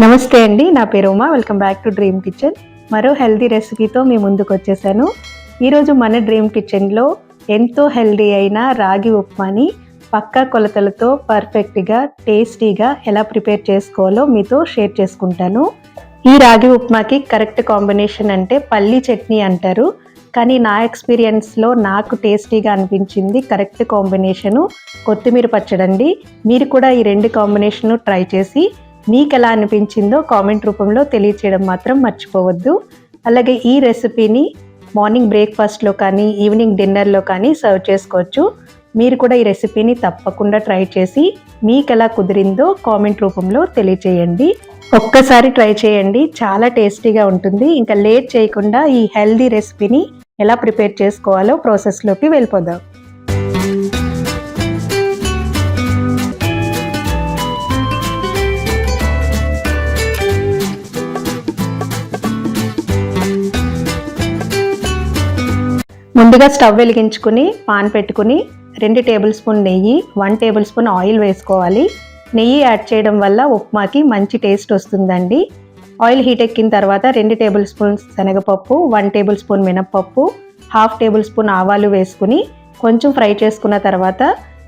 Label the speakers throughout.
Speaker 1: నమస్తే అండి నా పేరు Uma. Welcome back to dream kitchen మరో హెల్దీ రెసిపీతో మీ ముందుకు వచ్చేసాను. ఈరోజు మన డ్రీమ్ కిచెన్లో ఎంతో హెల్దీ అయిన రాగి ఉప్మాని పక్కా కొలతలతో పర్ఫెక్ట్గా టేస్టీగా ఎలా ప్రిపేర్ చేసుకోవాలో మీతో షేర్ చేసుకుంటాను. ఈ రాగి ఉప్మాకి కరెక్ట్ కాంబినేషన్ అంటే పల్లి చట్నీ అంటారు. కానీ నా ఎక్స్పీరియన్స్లో నాకు టేస్టీగా అనిపించింది కరెక్ట్ కాంబినేషను కొత్తిమీర పచ్చడండి. మీరు కూడా ఈ రెండు కాంబినేషను ట్రై చేసి మీకు ఎలా అనిపించిందో కామెంట్ రూపంలో తెలియచేయడం మాత్రం మర్చిపోవద్దు. అలాగే ఈ రెసిపీని మార్నింగ్ బ్రేక్ఫాస్ట్లో కానీ ఈవినింగ్ డిన్నర్లో కానీ సర్వ్ చేసుకోవచ్చు. మీరు కూడా ఈ రెసిపీని తప్పకుండా ట్రై చేసి మీకు ఎలా కుదిరిందో కామెంట్ రూపంలో తెలియచేయండి. ఒక్కసారి ట్రై చేయండి. చాలా టేస్టీగా ఉంటుంది. ఇంకా లేట్ చేయకుండా ఈ హెల్దీ రెసిపీని ఎలా ప్రిపేర్ చేసుకోవాలో ప్రాసెస్లోకి వెళ్ళిపోదాం. ముందుగా స్టవ్ వెలిగించుకుని పాన్ పెట్టుకుని రెండు టేబుల్ స్పూన్ నెయ్యి వన్ టేబుల్ స్పూన్ ఆయిల్ వేసుకోవాలి. నెయ్యి యాడ్ చేయడం వల్ల ఉప్మాకి మంచి టేస్ట్ వస్తుందండి. ఆయిల్ హీట్ ఎక్కిన తర్వాత రెండు టేబుల్ స్పూన్ శనగపప్పు వన్ టేబుల్ స్పూన్ మినప్పప్పు హాఫ్ టేబుల్ స్పూన్ ఆవాలు వేసుకుని కొంచెం ఫ్రై చేసుకున్న తర్వాత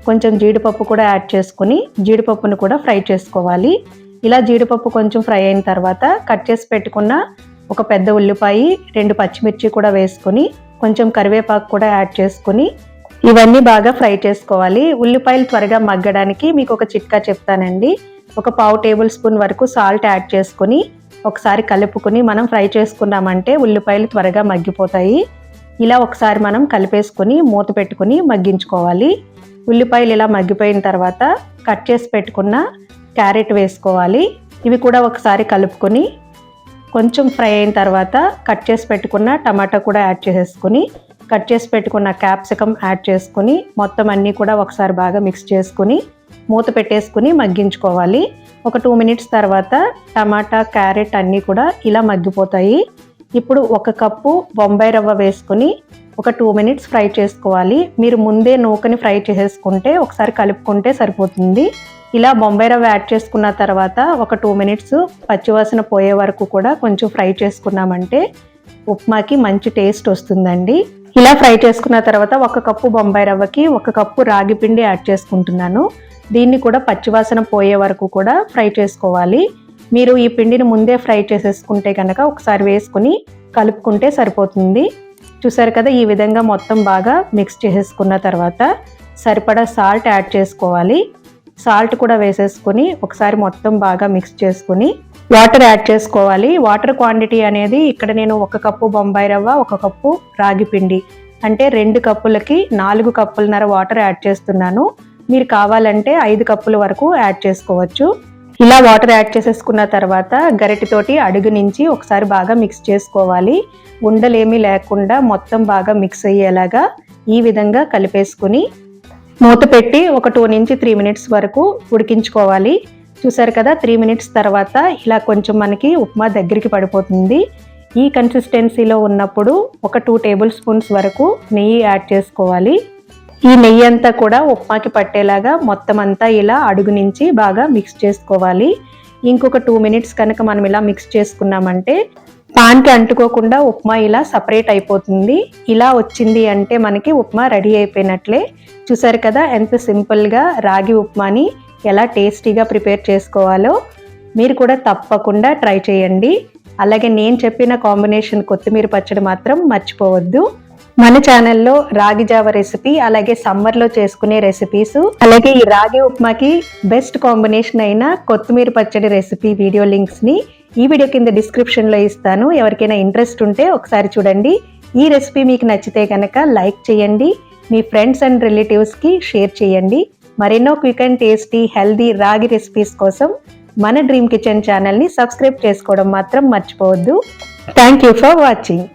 Speaker 1: కొంచెం జీడిపప్పు కూడా యాడ్ చేసుకుని జీడిపప్పును కూడా ఫ్రై చేసుకోవాలి. ఇలా జీడిపప్పు కొంచెం ఫ్రై అయిన తర్వాత కట్ చేసి పెట్టుకున్న ఒక పెద్ద ఉల్లిపాయ రెండు పచ్చిమిర్చి కూడా వేసుకొని కొంచెం కరివేపాకు కూడా యాడ్ చేసుకుని ఇవన్నీ బాగా ఫ్రై చేసుకోవాలి. ఉల్లిపాయలు త్వరగా మగ్గడానికి మీకు ఒక చిట్కా చెప్తానండి. ఒక పావు టేబుల్ స్పూన్ వరకు సాల్ట్ యాడ్ చేసుకుని ఒకసారి కలుపుకొని మనం ఫ్రై చేసుకున్నామంటే ఉల్లిపాయలు త్వరగా మగ్గిపోతాయి. ఇలా ఒకసారి మనం కలిపేసుకొని మూత పెట్టుకుని మగ్గించుకోవాలి. ఉల్లిపాయలు ఇలా మగ్గిపోయిన తర్వాత కట్ చేసి పెట్టుకున్న క్యారెట్ వేసుకోవాలి. ఇవి కూడా ఒకసారి కలుపుకొని కొంచెం ఫ్రై అయిన తర్వాత కట్ చేసి పెట్టుకున్న టమాటా కూడా యాడ్ చేసేసుకుని కట్ చేసి పెట్టుకున్న క్యాప్సికమ్ యాడ్ చేసుకుని మొత్తం అన్నీ కూడా ఒకసారి బాగా మిక్స్ చేసుకుని మూత పెట్టేసుకుని మగ్గించుకోవాలి. ఒక టూ మినిట్స్ తర్వాత టమాటా క్యారెట్ అన్నీ కూడా ఇలా మగ్గిపోతాయి. ఇప్పుడు ఒక కప్పు బొంబాయి రవ్వ వేసుకుని ఒక టూ మినిట్స్ ఫ్రై చేసుకోవాలి. మీరు ముందే నూకని ఫ్రై చేసేసుకుంటే ఒకసారి కలుపుకుంటే సరిపోతుంది. ఇలా బొంబాయి రవ్వ యాడ్ చేసుకున్న తర్వాత ఒక టూ మినిట్స్ పచ్చివాసన పోయే వరకు కూడా కొంచెం ఫ్రై చేసుకున్నామంటే ఉప్మాకి మంచి టేస్ట్ వస్తుందండి. ఇలా ఫ్రై చేసుకున్న తర్వాత ఒక కప్పు బొంబాయి రవ్వకి ఒక కప్పు రాగి పిండి యాడ్ చేసుకుంటున్నాను. దీన్ని కూడా పచ్చివాసన పోయే వరకు కూడా ఫ్రై చేసుకోవాలి. మీరు ఈ పిండిని ముందే ఫ్రై చేసేసుకుంటే కనుక ఒకసారి వేసుకుని కలుపుకుంటే సరిపోతుంది. చూసారు కదా ఈ విధంగా మొత్తం బాగా మిక్స్ చేసేసుకున్న తర్వాత సరిపడా సాల్ట్ యాడ్ చేసుకోవాలి. సాల్ట్ కూడా వేసేసుకుని ఒకసారి మొత్తం బాగా మిక్స్ చేసుకుని వాటర్ యాడ్ చేసుకోవాలి. వాటర్ క్వాంటిటీ అనేది ఇక్కడ నేను ఒక కప్పు బొంబాయి రవ్వ ఒక కప్పు రాగి పిండి అంటే రెండు కప్పులకి నాలుగు కప్పులన్నర వాటర్ యాడ్ చేస్తున్నాను. మీరు కావాలంటే ఐదు కప్పుల వరకు యాడ్ చేసుకోవచ్చు. ఇలా వాటర్ యాడ్ చేసేసుకున్న తర్వాత గరిటితోటి అడుగు నుంచి ఒకసారి బాగా మిక్స్ చేసుకోవాలి. ఉండలేమీ లేకుండా మొత్తం బాగా మిక్స్ అయ్యేలాగా ఈ విధంగా కలిపేసుకుని మూత పెట్టి ఒక టూ నుంచి త్రీ మినిట్స్ వరకు ఉడికించుకోవాలి. చూసారు కదా త్రీ మినిట్స్ తర్వాత ఇలా కొంచెం మనకి ఉప్మా దగ్గరికి పడిపోతుంది. ఈ కన్సిస్టెన్సీలో ఉన్నప్పుడు ఒక టూ టేబుల్ స్పూన్స్ వరకు నెయ్యి యాడ్ చేసుకోవాలి. ఈ నెయ్యి అంతా కూడా ఉప్మాకి పట్టేలాగా మొత్తం అంతా ఇలా అడుగు నుంచి బాగా మిక్స్ చేసుకోవాలి. ఇంకొక టూ మినిట్స్ కనుక మనం ఇలా మిక్స్ చేసుకున్నామంటే పాన్కి అంటుకోకుండా ఉప్మా ఇలా సపరేట్ అయిపోతుంది. ఇలా వచ్చింది అంటే మనకి ఉప్మా రెడీ అయిపోయినట్లే. చూసారు కదా ఎంత సింపుల్గా రాగి ఉప్మాని ఎలా టేస్టీగా ప్రిపేర్ చేసుకోవాలో. మీరు కూడా తప్పకుండా ట్రై చేయండి. అలాగే నేను చెప్పిన కాంబినేషన్ కొత్తిమీర పచ్చడి మాత్రం మర్చిపోవద్దు. మన ఛానల్లో రాగి జావ రెసిపీ అలాగే సమ్మర్లో చేసుకునే రెసిపీస్ అలాగే ఈ రాగి ఉప్మాకి బెస్ట్ కాంబినేషన్ అయిన కొత్తిమీర పచ్చడి రెసిపీ వీడియో లింక్స్ని ఈ వీడియో కింద డిస్క్రిప్షన్లో ఇస్తాను. ఎవరికైనా ఇంట్రెస్ట్ ఉంటే ఒకసారి చూడండి. ఈ రెసిపీ మీకు నచ్చితే కనుక లైక్ చేయండి. మీ ఫ్రెండ్స్ అండ్ రిలేటివ్స్కి షేర్ చేయండి. మరెన్నో quick and tasty healthy ragi recipes కోసం మన డ్రీమ్ కిచెన్ ఛానల్ని సబ్స్క్రైబ్ చేసుకోవడం మాత్రం మర్చిపోవద్దు. Thank you for watching